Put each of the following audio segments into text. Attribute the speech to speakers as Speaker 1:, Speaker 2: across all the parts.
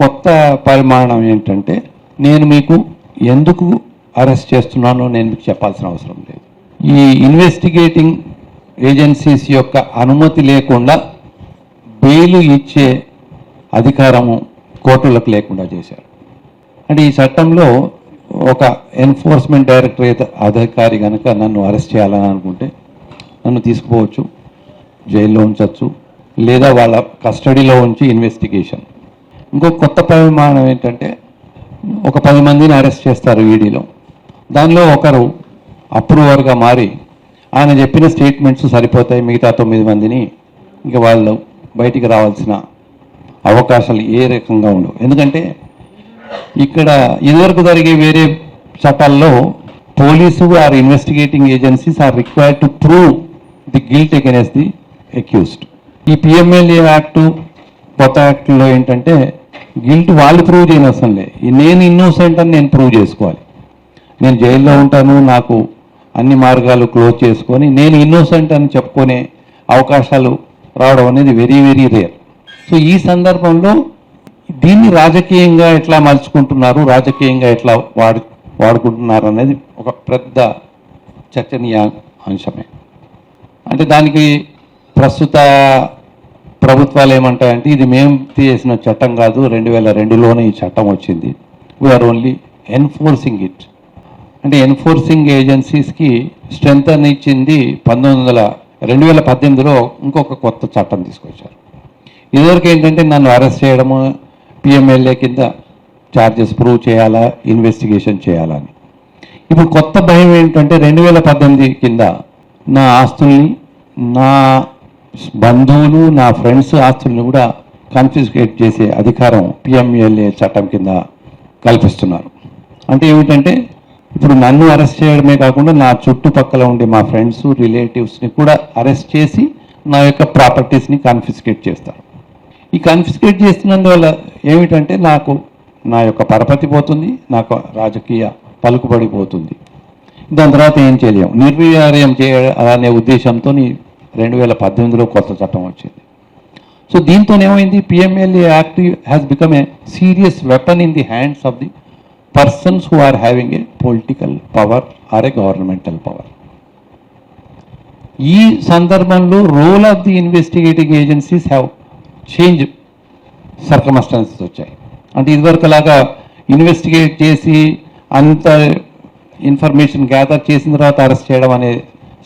Speaker 1: కొత్త పరిమాణం ఏంటంటే నేను మీకు ఎందుకు అరెస్ట్ చేస్తున్నానో నేను మీకు చెప్పాల్సిన అవసరం లేదు. ఈ ఇన్వెస్టిగేటింగ్ ఏజెన్సీస్ యొక్క అనుమతి లేకుండా బెయిల్ ఇచ్చే అధికారము కోర్టులకు లేకుండా చేశారు. అంటే ఈ చట్టంలో ఒక ఎన్ఫోర్స్మెంట్ డైరెక్టరేట్ అధికారి కనుక నన్ను అరెస్ట్ చేయాలని అనుకుంటే నన్ను తీసుకుపోవచ్చు జైల్లో ఉంచవచ్చు లేదా వాళ్ళ కస్టడీలో ఉంచి ఇన్వెస్టిగేషన్ ఇంకో కొత్త పరిమాణం ఏంటంటే ఒక పది మందిని అరెస్ట్ చేస్తారు ఈడీలో. దానిలో ఒకరు అప్రూవర్గా మారి ఆయన చెప్పిన స్టేట్మెంట్స్ సరిపోతాయి మిగతా తొమ్మిది మందిని ఇంకా వాళ్ళు బయటికి రావాల్సిన అవకాశాలు ఏ రకంగా ఉండవు. ఎందుకంటే ఇక్కడ ఇదివరకు జరిగే వేరే చట్టాల్లో police or investigating agencies are required to prove the guilt against the accused. ఈ పిఎంఎల్ఏ యాక్ట్ కొత్త యాక్ట్లో ఏంటంటే గిల్ట్ వాళ్ళు ప్రూవ్ చేయనవసరంలే నేను ఇన్నోసెంట్ అని నేను ప్రూవ్ చేసుకోవాలి. నేను జైల్లో ఉంటాను నాకు అన్ని మార్గాలు క్లోజ్ చేసుకొని నేను ఇన్నోసెంట్ అని చెప్పుకునే అవకాశాలు రావడం అనేది వెరీ వెరీ రేర్ సో ఈ సందర్భంలో దీన్ని రాజకీయంగా ఎట్లా మలుచుకుంటున్నారు రాజకీయంగా ఎట్లా వాడు వాడుకుంటున్నారు అనేది ఒక పెద్ద చర్చనీయ అంశమే అంటే దానికి ప్రస్తుత ప్రభుత్వాలు ఏమంటాయంటే ఇది మేము చేసిన చట్టం కాదు రెండు వేల రెండులోనే ఈ చట్టం వచ్చింది. We are only enforcing it అంటే ఎన్ఫోర్సింగ్ ఏజెన్సీస్కి స్ట్రెంత్ అని ఇచ్చింది పంతొమ్మిది వందల రెండు వేల పద్దెనిమిదిలో ఇంకొక కొత్త చట్టం తీసుకొచ్చారు. ఇదివరకు ఏంటంటే నన్ను అరెస్ట్ చేయడము పిఎంఎల్ఏ కింద ఛార్జెస్ ప్రూవ్ చేయాలా ఇన్వెస్టిగేషన్ చేయాలా అని. ఇప్పుడు కొత్త భయం ఏంటంటే రెండు వేల పద్దెనిమిది కింద నా ఆస్తుల్ని నా బంధువులు నా ఫ్రెండ్స్ ఆస్తులను కూడా కన్ఫిస్కేట్ చేసే అధికారం పిఎంఎల్ఏ చట్టం కింద కల్పిస్తున్నారు. అంటే ఏమిటంటే ఇప్పుడు నన్ను అరెస్ట్ చేయడమే కాకుండా నా చుట్టుపక్కల ఉండే మా ఫ్రెండ్స్ రిలేటివ్స్ని కూడా అరెస్ట్ చేసి నా యొక్క ప్రాపర్టీస్ని కన్ఫిస్కేట్ చేస్తారు. ఈ కన్ఫిస్కేట్ చేస్తున్నందువల్ల ఏమిటంటే నాకు నా యొక్క పరపతి పోతుంది నాకు రాజకీయ పలుకుబడిపోతుంది దాని తర్వాత ఏం చేయలేము. నిర్వీర్యం అనే ఉద్దేశంతో రెండు వేల పద్దెనిమిదిలో కొత్త చట్టం వచ్చింది. సో దీంతో ఏమైంది PMLA act has become a serious weapon in the hands of the persons who are having a political power or a governmental power ఈ సందర్భంలో role of the investigating agencies have change circumstances వచ్చాయి. అంటే ఇదివరకు అలాగా investigate చేసి అంత information gather చేసిన తర్వాత అరెస్ట్ చేయడం అనే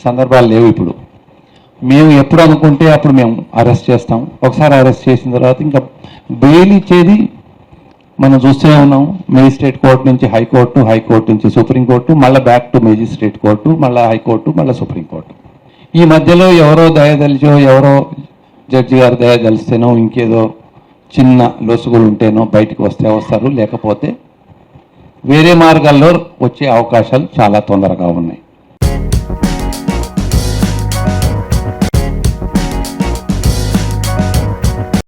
Speaker 1: సందర్భాలు లేవు ఇప్పుడు. మేము ఎప్పుడు అనుకుంటే అప్పుడు మేము అరెస్ట్ చేస్తాం. ఒకసారి అరెస్ట్ చేసిన తర్వాత ఇంకా బెయిల్ ఇచ్చేది మనం చూస్తూనే ఉన్నాం. మేజిస్ట్రేట్ కోర్టు నుంచి హైకోర్టు హైకోర్టు నుంచి సుప్రీంకోర్టు మళ్ళీ బ్యాక్ టు మేజిస్ట్రేట్ కోర్టు మళ్ళీ హైకోర్టు మళ్ళీ సుప్రీంకోర్టు ఈ మధ్యలో ఎవరో దయదలిచో ఎవరో జడ్జి గారు దయదలిస్తేనో ఇంకేదో చిన్న లొసుగులు ఉంటేనో బయటికి వస్తే వస్తారు. లేకపోతే వేరే మార్గాల్లో వచ్చే అవకాశాలు చాలా తొందరగా ఉన్నాయి.